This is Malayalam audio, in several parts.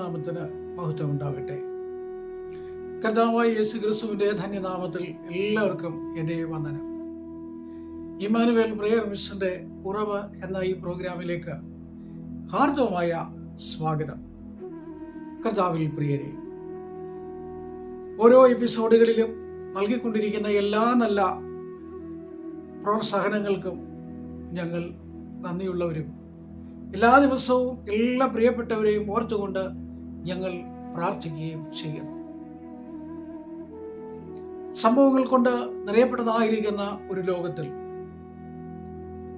ദൈവനാമത്തിന് മഹത്വം ഉണ്ടാകട്ടെ കർത്താവായ യേശു ക്രിസ്തുവിന്റെ ധന്യനാമത്തിൽ എല്ലാവർക്കും എന്റെ വന്ദനം. ഇമാനുവേൽ പ്രേയർ മിഷന്റെ ഉറവ് എന്ന ഈ പ്രോഗ്രാമിലേക്ക് ഹാർദവമായ സ്വാഗതം. കർത്താവിൽ പ്രിയരെ ഓരോ എപ്പിസോഡുകളിലും നൽകിക്കൊണ്ടിരിക്കുന്ന എല്ലാ നല്ല പ്രോത്സാഹനങ്ങൾക്കും ഞങ്ങൾ നന്ദിയുള്ളവരും എല്ലാ ദിവസവും എല്ലാ പ്രിയപ്പെട്ടവരെയും ഓർത്തുകൊണ്ട് ഞങ്ങൾ പ്രാർത്ഥിക്കുകയും ചെയ്യുന്നു. സംഭവങ്ങൾ കൊണ്ട് നിറയപ്പെട്ടതായിരിക്കുന്ന ഒരു ലോകത്തിൽ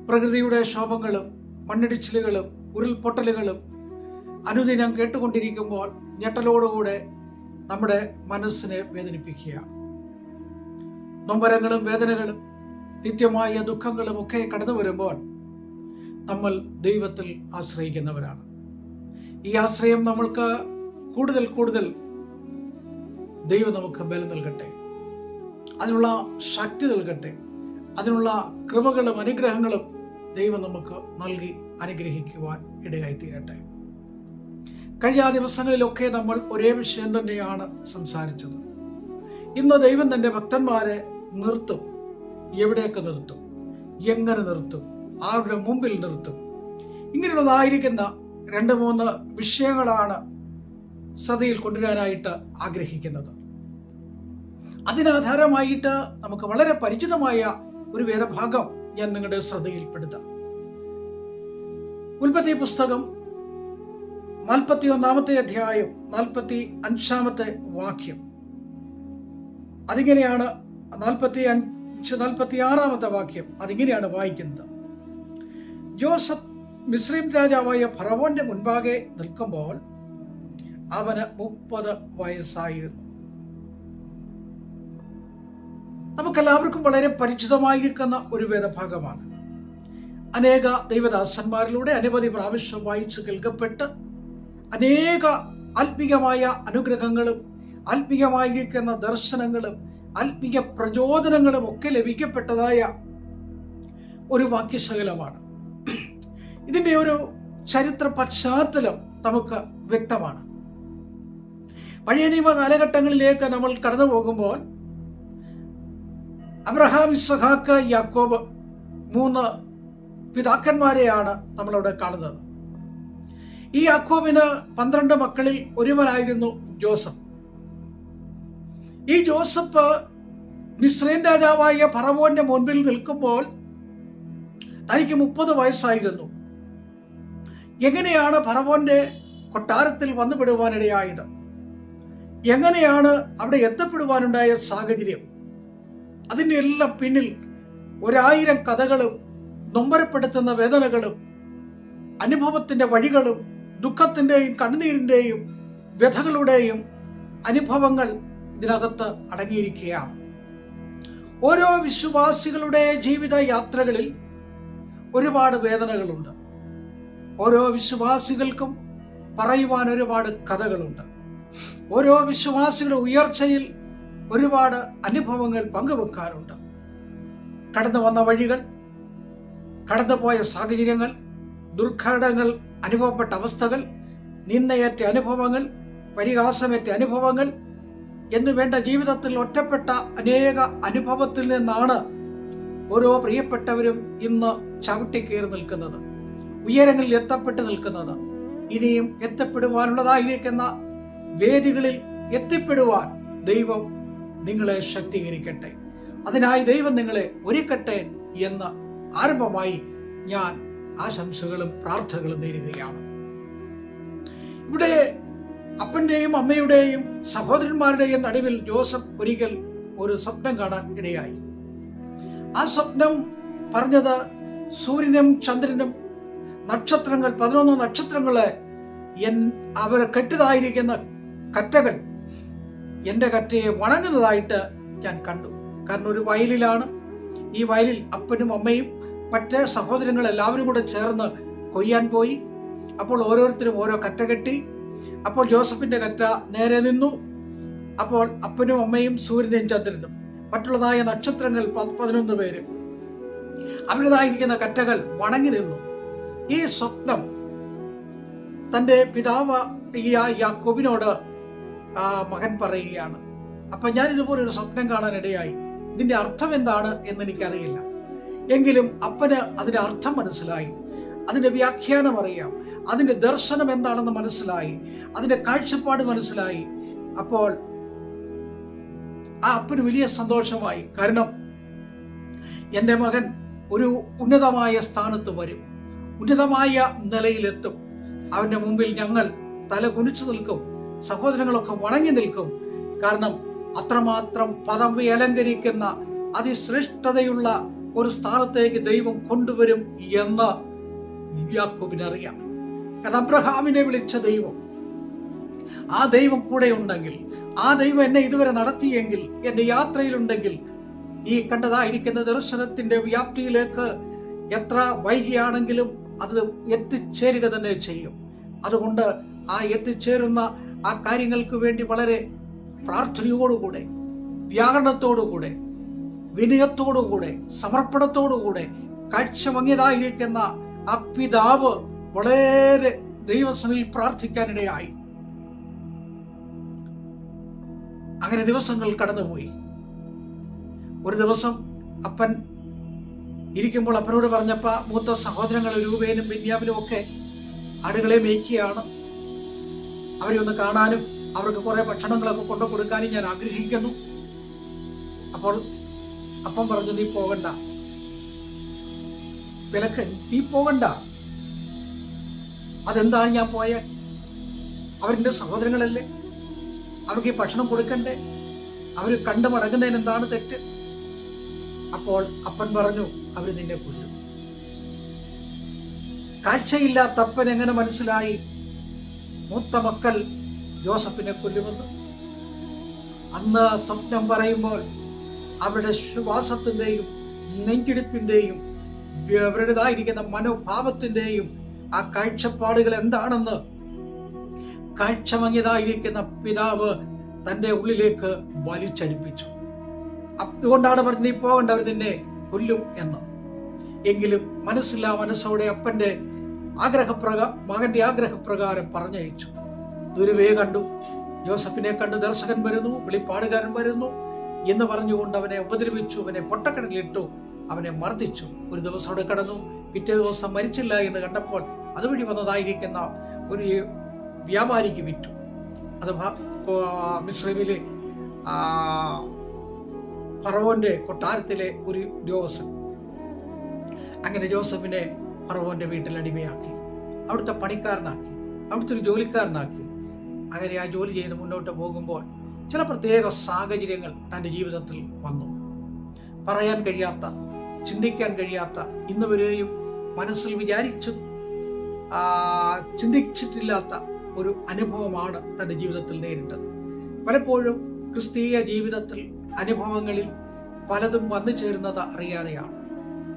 പ്രകൃതിയുടെ ശോഭങ്ങളും മണ്ണിടിച്ചിലുകളും ഉരുൾപൊട്ടലുകളും അനുദിനം കേട്ടുകൊണ്ടിരിക്കുമ്പോൾ ഞെട്ടലോടുകൂടെ നമ്മുടെ മനസ്സിനെ വേദനിപ്പിക്കുക. നൊമ്പരങ്ങളും വേദനകളും നിത്യമായ ദുഃഖങ്ങളും ഒക്കെ കടന്നു വരുമ്പോൾ നമ്മൾ ദൈവത്തിൽ ആശ്രയിക്കുന്നവരാണ്. ഈ ആശ്രയം നമ്മൾക്ക് കൂടുതൽ കൂടുതൽ ദൈവം നമുക്ക് ബലം നൽകട്ടെ. അതിനുള്ള ശക്തി നൽകട്ടെ. അതിനുള്ള കൃപകളും അനുഗ്രഹങ്ങളും ദൈവം നമുക്ക് നൽകി അനുഗ്രഹിക്കുവാൻ ഇടയായി തീരട്ടെ കഴിഞ്ഞ ദിവസങ്ങളിലൊക്കെ നമ്മൾ ഒരേ വിഷയം തന്നെയാണ് സംസാരിച്ചത്. ഇന്ന് ദൈവം തന്റെ ഭക്തന്മാരെ നിർത്തും. എവിടെയൊക്കെ നിർത്തും? എങ്ങനെ നിർത്തും? ആരുടെ മുമ്പിൽ നിർത്തും? ഇങ്ങനെയുള്ളതായിരിക്കുന്ന രണ്ട് മൂന്ന് വിഷയങ്ങളാണ് ശ്രദ്ധയിൽ കൊണ്ടുവരാനായിട്ട് ആഗ്രഹിക്കുന്നത്. അതിനാധാരമായിട്ട് നമുക്ക് വളരെ പരിചിതമായ ഒരു വേദഭാഗം ഞാൻ നിങ്ങളുടെ ശ്രദ്ധയിൽപ്പെടുത്താം. ഉൽപ്പത്തി പുസ്തകം നാൽപ്പത്തി ഒന്നാമത്തെ അധ്യായം നാൽപ്പത്തി അഞ്ചാമത്തെ വാക്യം. അതിങ്ങനെയാണ് നാൽപ്പത്തി അഞ്ച് നാൽപ്പത്തി ആറാമത്തെ വാക്യം അതിങ്ങനെയാണ് വായിക്കുന്നത്. ജോസഫ് മിസ്ലിം രാജാവായ ഫറവോന്റെ മുൻപാകെ നിൽക്കുമ്പോൾ അവന് മുപ്പത് വയസ്സായിരുന്നു. നമുക്കെല്ലാവർക്കും വളരെ പരിചിതമായിരിക്കുന്ന ഒരു വേദഭാഗമാണ്. അനേക ദൈവദാസന്മാരിലൂടെ അനവധി പ്രാവശ്യം വായിച്ചു കേൾക്കപ്പെട്ട് അനേക ആത്മീയമായ അനുഗ്രഹങ്ങളും ആത്മീയമായിരിക്കുന്ന ദർശനങ്ങളും ആത്മീയ പ്രചോദനങ്ങളും ഒക്കെ ലഭിക്കപ്പെട്ടതായ ഒരു വാക്യശകലമാണ്. ഇതിന്റെ ഒരു ചരിത്ര പശ്ചാത്തലം നമുക്ക് വ്യക്തമാണ്. പഴയ നിയമ കാലഘട്ടങ്ങളിലേക്ക് നമ്മൾ കടന്നു പോകുമ്പോൾ അബ്രഹാം ഇസഹാക്ക് യാക്കോബ് മൂന്ന് പിതാക്കന്മാരെയാണ് നമ്മളവിടെ കാണുന്നത്. ഈ യാക്കോബിന് പന്ത്രണ്ട് മക്കളിൽ ഒരുവനായിരുന്നു ജോസഫ്. ഈ ജോസഫ് മിസ്രൈൻ രാജാവായ ഫറവോന്റെ മുൻപിൽ നിൽക്കുമ്പോൾ തനിക്ക് മുപ്പത് വയസ്സായിരുന്നു. എങ്ങനെയാണ് ഫറവോന്റെ കൊട്ടാരത്തിൽ വന്നുപെടുവാനിടയായത്? എങ്ങനെയാണ് അവിടെ എത്തപ്പെടുവാനുണ്ടായ സാഹചര്യം? അതിന്റെ എല്ലാം പിന്നിൽ ഒരായിരം കഥകളും നൊമ്പരപ്പെടുത്തുന്ന വേദനകളും അനുഭവത്തിന്റെ വഴികളും ദുഃഖത്തിന്റെയും കണ്ണുനീരിന്റെയും വ്യഥകളുടെയും അനുഭവങ്ങൾ ഇതിനകത്ത് അടങ്ങിയിരിക്കുകയാണ്. ഓരോ വിശ്വാസികളുടെ ജീവിത യാത്രകളിൽ ഒരുപാട് വേദനകളുണ്ട്. ഓരോ വിശ്വാസികൾക്കും പറയുവാൻ ഒരുപാട് കഥകളുണ്ട്. ഓരോ വിശ്വാസികളുടെ ഉയർച്ചയിൽ ഒരുപാട് അനുഭവങ്ങൾ പങ്കുവെക്കാറുണ്ട് കടന്നു വന്ന വഴികൾ കടന്നുപോയ സാഹചര്യങ്ങൾ ദുർഘടങ്ങൾ അനുഭവപ്പെട്ട അവസ്ഥകൾ നിന്നയേറ്റ അനുഭവങ്ങൾ പരിഹാസമേറ്റ അനുഭവങ്ങൾ എന്ന് വേണ്ട ജീവിതത്തിൽ ഒറ്റപ്പെട്ട അനേക അനുഭവത്തിൽ നിന്നാണ് ഓരോ പ്രിയപ്പെട്ടവരും ഇന്ന് ചവിട്ടിക്കേറി നിൽക്കുന്നത് ഉയരങ്ങളിൽ എത്തപ്പെട്ട് നിൽക്കുന്നത്. ഇനിയും എത്തപ്പെടുവാനുള്ളതായിരിക്കുന്ന വേദികളിൽ എത്തിപ്പെടുവാൻ ദൈവം നിങ്ങളെ ശക്തീകരിക്കട്ടെ. അതിനായി ദൈവം നിങ്ങളെ ഒരുക്കട്ടെ എന്ന് ആരംഭമായി ഞാൻ ആശംസകളും പ്രാർത്ഥനകളും നേരുകയാണ്. ഇവിടെ അപ്പന്റെയും അമ്മയുടെയും സഹോദരന്മാരുടെയും നടുവിൽ ജോസഫ് ഒരിക്കൽ ഒരു സ്വപ്നം കാണാൻ ഇടയായി. ആ സ്വപ്നം പറഞ്ഞത് സൂര്യനും ചന്ദ്രനും നക്ഷത്രങ്ങൾ പതിനൊന്ന് നക്ഷത്രങ്ങളെ എൻ അവർ കെട്ടിയതായിരിക്കുന്ന കറ്റകൾ എന്റെ കറ്റയെ വണങ്ങുന്നതായിട്ട് ഞാൻ കണ്ടു. കാരണം ഒരു വയലിലാണ്. ഈ വയലിൽ അപ്പനും അമ്മയും മറ്റ് സഹോദരങ്ങൾ എല്ലാവരും കൂടെ ചേർന്ന് കൊയ്യാൻ പോയി. അപ്പോൾ ഓരോരുത്തരും ഓരോ കറ്റ കെട്ടി. അപ്പോൾ ജോസഫിന്റെ കറ്റ നേരെ നിന്നു. അപ്പോൾ അപ്പനും അമ്മയും സൂര്യനും ചന്ദ്രനും. മറ്റുള്ളതായ നക്ഷത്രങ്ങൾ പതിനൊന്ന് പേരും. അവരുടേതായിരിക്കുന്ന കറ്റകൾ വണങ്ങി നിന്നു. ഈ സ്വപ്നം തന്റെ പിതാവ് യാക്കോബിനോട് ആ മകൻ പറയുകയാണ്. അപ്പൊ ഞാൻ ഇതുപോലെ ഒരു സ്വപ്നം കാണാൻ ഇടയായി ഇതിന്റെ അർത്ഥം എന്താണ് എന്ന് എനിക്കറിയില്ല എങ്കിലും അപ്പന് അതിന്റെ അർത്ഥം മനസ്സിലായി. അതിന്റെ വ്യാഖ്യാനം അറിയാം. അതിന്റെ ദർശനം എന്താണെന്ന് മനസ്സിലായി. അതിന്റെ കാഴ്ചപ്പാട് മനസ്സിലായി. അപ്പോൾ ആ അപ്പന് വലിയ സന്തോഷമായി. കാരണം എന്റെ മകൻ ഒരു ഉന്നതമായ സ്ഥാനത്ത് വരും. ഉന്നതമായ നിലയിലെത്തും. അവന്റെ മുമ്പിൽ ഞങ്ങൾ തല കുനിച്ചു നിൽക്കും. സഹോദരങ്ങളൊക്കെ വണങ്ങി നിൽക്കും. കാരണം അത്രമാത്രം പദവി അലങ്കരിക്കുന്ന അതിശ്രേഷ്ഠതയുള്ള ഒരു സ്ഥാനത്തേക്ക് ദൈവം കൊണ്ടുവരും എന്ന് യാക്കോബിനറിയാം. കാരണം അബ്രഹാമിനെ വിളിച്ച ദൈവം ആ ദൈവം കൂടെ ഉണ്ടെങ്കിൽ ആ ദൈവം എന്നെ ഇതുവരെ നടത്തിയെങ്കിൽ എന്റെ യാത്രയിലുണ്ടെങ്കിൽ ഈ കണ്ടതായിരിക്കുന്ന ദർശനത്തിന്റെ വ്യാപ്തിയിലേക്ക് എത്ര വൈകിയാണെങ്കിലും അത് എത്തിച്ചേരുക തന്നെ ചെയ്യും. അതുകൊണ്ട് ആ എത്തിച്ചേരുന്ന ആ കാര്യങ്ങൾക്ക് വേണ്ടി വളരെ പ്രാർത്ഥനയോടുകൂടെ വ്യാകരണത്തോടുകൂടെ വിനയത്തോടുകൂടെ സമർപ്പണത്തോടുകൂടെ കാഴ്ചമങ്ങിയതായിരിക്കുന്ന ആ പിതാവ് വളരെ ദൈവസനിൽ പ്രാർത്ഥിക്കാനിടയായി. അങ്ങനെ ദിവസങ്ങൾ കടന്നുപോയി. ഒരു ദിവസം അപ്പൻ ഇരിക്കുമ്പോൾ അപ്പനോട് പറഞ്ഞപ്പ മൂത്ത സഹോദരങ്ങൾ രൂപേനും ബെന്യാമിനും ഒക്കെ ആടുകളെ മേയ്ക്കുകയാണ്. അവരെ ഒന്ന് കാണാനും അവർക്ക് കുറെ ഭക്ഷണങ്ങളൊക്കെ കൊണ്ടു കൊടുക്കാനും ഞാൻ ആഗ്രഹിക്കുന്നു. അപ്പോൾ അപ്പം പറഞ്ഞു നീ പോകണ്ട. വിലക്കൻ നീ പോകണ്ട. അതെന്താണ് ഞാൻ പോയ? അവരുടെ സഹോദരങ്ങളല്ലേ? അവർക്ക് ഈ ഭക്ഷണം കൊടുക്കണ്ടേ? അവർ കണ്ടു മടങ്ങുന്നതിന് എന്താണ് തെറ്റ്? അപ്പോൾ അപ്പൻ പറഞ്ഞു അവർ നിന്നെ കൊല്ലും. കാഴ്ചയില്ലാത്ത അപ്പൻ എങ്ങനെ മനസ്സിലായി? മൂത്ത മക്കൾ ജോസഫിനെ കൊല്ലുമെന്ന്. അന്ന് സ്വപ്നം പറയുമ്പോൾ അവരുടെ ശ്വാസത്തിന്റെയും നെഞ്ചിടിപ്പിന്റെയും അവരുടേതായിരിക്കുന്ന മനോഭാവത്തിന്റെയും ആ കാഴ്ചപ്പാടുകൾ എന്താണെന്ന് കാഴ്ചമങ്ങിയതായിരിക്കുന്ന പിതാവ് തന്റെ ഉള്ളിലേക്ക് വലിച്ചടിപ്പിച്ചു. അതുകൊണ്ടാണ് പറഞ്ഞ് നീ പോകേണ്ടവർ നിന്നെ കൊല്ലും എന്ന്. എങ്കിലും മനസ്സില്ലാ മനസ്സോടെ അപ്പന്റെ ആഗ്രഹപ്രകാ മകന്റെ ആഗ്രഹപ്രകാരം പറഞ്ഞയച്ചു. ദുരുവയെ കണ്ടു. ജോസഫിനെ കണ്ടു. ദർശകൻ വരുന്നു. വെളിപ്പാടുകാരൻ വരുന്നു എന്ന് പറഞ്ഞുകൊണ്ട് അവനെ ഉപദ്രവിച്ചു. അവനെ പൊട്ടക്കടലിട്ടു അവനെ മർദ്ദിച്ചു. ഒരു ദിവസം അവിടെ കടന്നു. പിറ്റേ ദിവസം മരിച്ചില്ല എന്ന് കണ്ടപ്പോൾ അതുവഴി വന്നതായിരിക്കുന്ന ഒരു വ്യാപാരിക്ക് വിറ്റു. അത് മിശ്രമിലെ ഫറവോന്റെ കൊട്ടാരത്തിലെ ഒരു ഉദ്യോഗസ്ഥൻ. അങ്ങനെ ജോസഫിനെ ഫറവോന്റെ വീട്ടിൽ അടിമയാക്കി. അവിടുത്തെ പണിക്കാരനാക്കി. അവിടുത്തെ ഒരു ജോലിക്കാരനാക്കി. അങ്ങനെ ആ ജോലി ചെയ്ത് മുന്നോട്ട് പോകുമ്പോൾ ചില പ്രത്യേക സാഹചര്യങ്ങൾ തന്റെ ജീവിതത്തിൽ വന്നു. പറയാൻ കഴിയാത്ത ചിന്തിക്കാൻ കഴിയാത്ത ഇന്ന് വരെയും മനസ്സിൽ വിചാരിച്ചു ചിന്തിച്ചിട്ടില്ലാത്ത ഒരു അനുഭവമാണ് തന്റെ ജീവിതത്തിൽ നേരിട്ടത്. പലപ്പോഴും ക്രിസ്തീയ ജീവിതത്തിൽ അനുഭവങ്ങളിൽ പലതും വന്നു ചേരുന്നത് അറിയാതെയാണ്.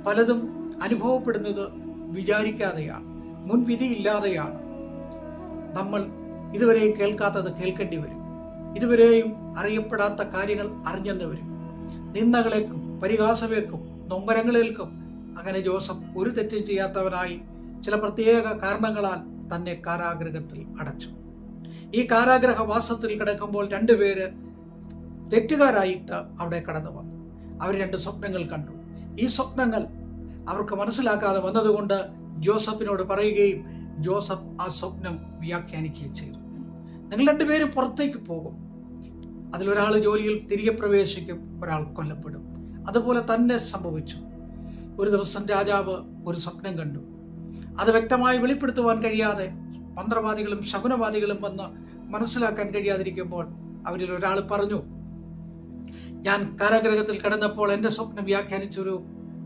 പലതും അനുഭവപ്പെടുന്നത് വിചാരിക്കാതെയാണ് മുൻവിധിയില്ലാതെയാണ് നമ്മൾ ഇതുവരെയും കേൾക്കാത്തത് കേൾക്കേണ്ടി വരും. ഇതുവരെയും അറിയപ്പെടാത്ത കാര്യങ്ങൾ അറിഞ്ഞെന്ന് വരും. നിന്ദകളേക്കും പരിഹാസമേക്കും നൊമ്പരങ്ങളേൽക്കും അങ്ങനെ ജോസഫ് ഒരു തെറ്റും ചെയ്യാത്തവനായി ചില പ്രത്യേക കാരണങ്ങളാൽ തന്നെ കാരാഗ്രഹത്തിൽ അടച്ചു. ഈ കാരാഗ്രഹവാസത്തിൽ കിടക്കുമ്പോൾ രണ്ടുപേര് തെറ്റുകാരായിട്ട് അവിടെ കടന്നു വന്നു. അവർ രണ്ട് സ്വപ്നങ്ങൾ കണ്ടു. ഈ സ്വപ്നങ്ങൾ അവർക്ക് മനസ്സിലാക്കാതെ വന്നതുകൊണ്ട് ജോസഫിനോട് പറയുകയും ജോസഫ് ആ സ്വപ്നം വ്യാഖ്യാനിക്കുകയും ചെയ്തു. നിങ്ങൾ രണ്ടുപേരും പുറത്തേക്ക് പോകും. അതിലൊരാൾ ജോലിയിൽ തിരികെ പ്രവേശിക്കും ഒരാൾ കൊല്ലപ്പെടും. അതുപോലെ തന്നെ സംഭവിച്ചു. ഒരു ദിവസം രാജാവ് ഒരു സ്വപ്നം കണ്ടു. അത് വ്യക്തമായി വെളിപ്പെടുത്തുവാൻ കഴിയാതെ മന്ത്രവാദികളും ശകുനവാദികളും വന്ന് മനസ്സിലാക്കാൻ കഴിയാതിരിക്കുമ്പോൾ അവരിൽ ഒരാൾ പറഞ്ഞു ഞാൻ കാരാഗ്രഹത്തിൽ കിടന്നപ്പോൾ എന്റെ സ്വപ്നം വ്യാഖ്യാനിച്ച ഒരു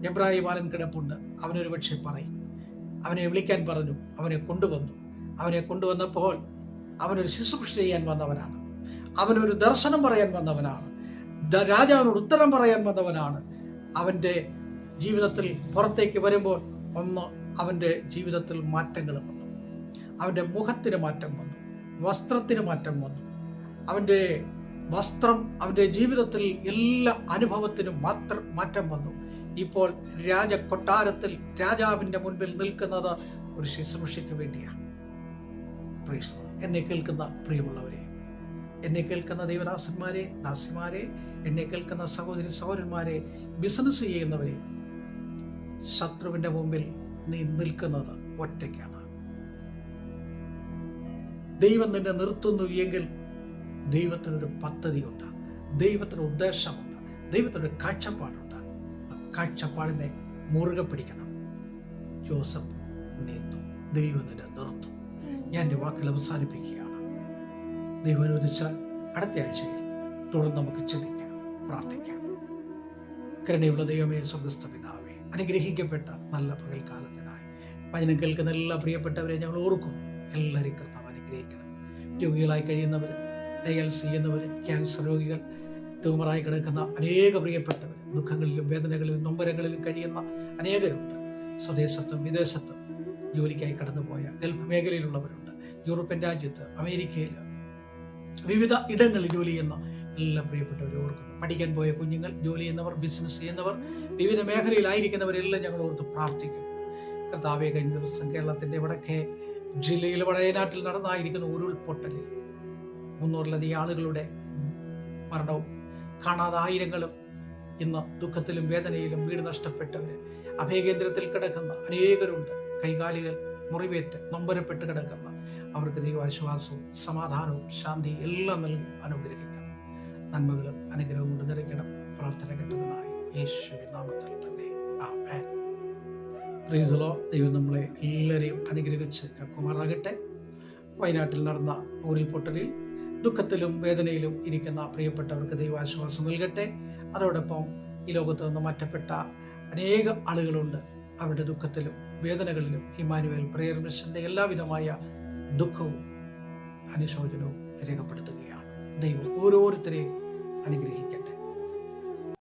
എബ്രാഹിം ബാലൻ കിടപ്പുണ്ട്. അവനൊരു പക്ഷെ പറയും. അവനെ വിളിക്കാൻ പറഞ്ഞു. അവനെ കൊണ്ടുവന്നു. അവനെ കൊണ്ടുവന്നപ്പോൾ അവനൊരു ശുശ്രൂഷ ചെയ്യാൻ വന്നവനാണ്. അവനൊരു ദർശനം പറയാൻ വന്നവനാണ്. രാജാവിനോട് ഉത്തരം പറയാൻ വന്നവനാണ്. അവന്റെ ജീവിതത്തിൽ പുറത്തേക്ക് വരുമ്പോൾ ഒന്ന് അവന്റെ ജീവിതത്തിൽ മാറ്റങ്ങൾ വന്നു. അവന്റെ മുഖത്തിന് മാറ്റം വന്നു. വസ്ത്രത്തിന് മാറ്റം വന്നു. അവന്റെ വസ്ത്രം അവന്റെ ജീവിതത്തിൽ എല്ലാ അനുഭവത്തിനും മാത്രം മാറ്റം വന്നു. ഇപ്പോൾ രാജ കൊട്ടാരത്തിൽ രാജാവിന്റെ മുൻപിൽ നിൽക്കുന്നത് ഒരു ശുശ്രൂഷയ്ക്ക് വേണ്ടിയാണ് എന്നെ കേൾക്കുന്ന പ്രിയമുള്ളവരെ എന്നെ കേൾക്കുന്ന ദൈവദാസന്മാരെ ദാസിമാരെ എന്നെ കേൾക്കുന്ന സഹോദരി സഹോദരന്മാരെ ബിസിനസ് ചെയ്യുന്നവരെ ശത്രുവിന്റെ മുമ്പിൽ നീ നിൽക്കുന്നത് ഒറ്റയ്ക്കാണ്. ദൈവം നിന്നെ നിർത്തുന്നു എങ്കിൽ ദൈവത്തിനൊരു പദ്ധതിയുണ്ട് ദൈവത്തിന് ഉദ്ദേശമുണ്ട് ദൈവത്തിനൊരു കാഴ്ചപ്പാടുണ്ട്. കാഴ്ചപ്പാടിനെ മുറുകെ പിടിക്കണം. ജോസഫ് നീന്തു ദൈവം നിന്നെ നിർത്തും. ഞാൻ എന്റെ വാക്കുകൾ അവസാനിപ്പിക്കുകയാണ്. ദൈവം അനുവദിച്ചാൽ അടുത്ത ആഴ്ചയിൽ തുടർന്ന് നമുക്ക് ചിന്തിക്കാം പ്രാർത്ഥിക്കാം. കരുണയുള്ള ദൈവമേ സ്വന്തസ്ഥ പിതാവേ അനുഗ്രഹിക്കപ്പെട്ട നല്ല പകൽക്കാലത്തിനായി. വചനം കേൾക്കുന്ന എല്ലാ പ്രിയപ്പെട്ടവരെ ഞങ്ങൾ ഓർക്കും എല്ലാവരും കർത്താവ് അനുഗ്രഹിക്കണം. രോഗികളായി കഴിയുന്നവർ ഡയാലിസ് ചെയ്യുന്നവർ ക്യാൻസർ രോഗികൾ ട്യൂമറായി കിടക്കുന്ന അനേക പ്രിയപ്പെട്ടവർ ദുഃഖങ്ങളിലും വേദനകളിലും നൊമ്പരങ്ങളിലും കഴിയുന്ന അനേകരുണ്ട്. സ്വദേശത്തും വിദേശത്തും ജോലിക്കായി കടന്നുപോയ ഗൾഫ് മേഖലയിലുള്ളവരുണ്ട്. യൂറോപ്യൻ രാജ്യത്ത് അമേരിക്കയിൽ വിവിധ ഇടങ്ങളിൽ ജോലി ചെയ്യുന്ന എല്ലാ പ്രിയപ്പെട്ടവരെ ഓർക്കുന്നു. പഠിക്കാൻ പോയ കുഞ്ഞുങ്ങൾ ജോലി ചെയ്യുന്നവർ ബിസിനസ് ചെയ്യുന്നവർ വിവിധ മേഖലയിലായിരിക്കുന്നവരെല്ലാം ഞങ്ങൾ ഓർത്ത് പ്രാർത്ഥിക്കും കർത്താവെ കഴിഞ്ഞ ദിവസം കേരളത്തിന്റെ വടക്കേ ജില്ലയിൽ വടയനാട്ടിൽ നടന്നായിരിക്കുന്ന ഉരുൾപൊട്ടലിൽ മുന്നൂറിലധികം ആളുകളുടെ മരണവും കാണാതെ ആയിരങ്ങളും ഇന്ന് ദുഃഖത്തിലും വേദനയിലും വീട് നഷ്ടപ്പെട്ടവര് അഭയകേന്ദ്രത്തിൽ കിടക്കുന്ന അനേകരുണ്ട്. കൈകാലികൾ മുറിവേറ്റ് നൊമ്പരപ്പെട്ട് കിടക്കുന്ന അവർക്ക് ദൈവാശ്വാസവും സമാധാനവും ശാന്തി എല്ലാം നൽകി അനുഗ്രഹിക്കണം നന്മകളും അനുഗ്രഹവും കൊണ്ട് നിറയ്ക്കണം പ്രാർത്ഥന കിട്ടുന്നതായി യേശു നാമത്തിൽ തന്നെ. ആമേൻ. ദൈവം നമ്മളെ എല്ലാവരെയും അനുഗ്രഹിച്ച് കക്കുമാറാകട്ടെ. വയനാട്ടിൽ നടന്ന ഉരുൾപൊട്ടലിൽ ദുഃഖത്തിലും വേദനയിലും ഇരിക്കുന്ന പ്രിയപ്പെട്ടവർക്ക് ദൈവാശ്വാസം നൽകട്ടെ. അതോടൊപ്പം ഈ ലോകത്ത് നിന്ന് മാറ്റപ്പെട്ട അനേക ആളുകളുണ്ട്. അവരുടെ ദുഃഖത്തിലും വേദനകളിലും ഇമാനുവേൽ പ്രേയർ മിഷന്റെ എല്ലാവിധമായ ദുഃഖവും അനുശോചനവും രേഖപ്പെടുത്തുകയാണ്. ദൈവം ഓരോരുത്തരെയും അനുഗ്രഹിക്കട്ടെ.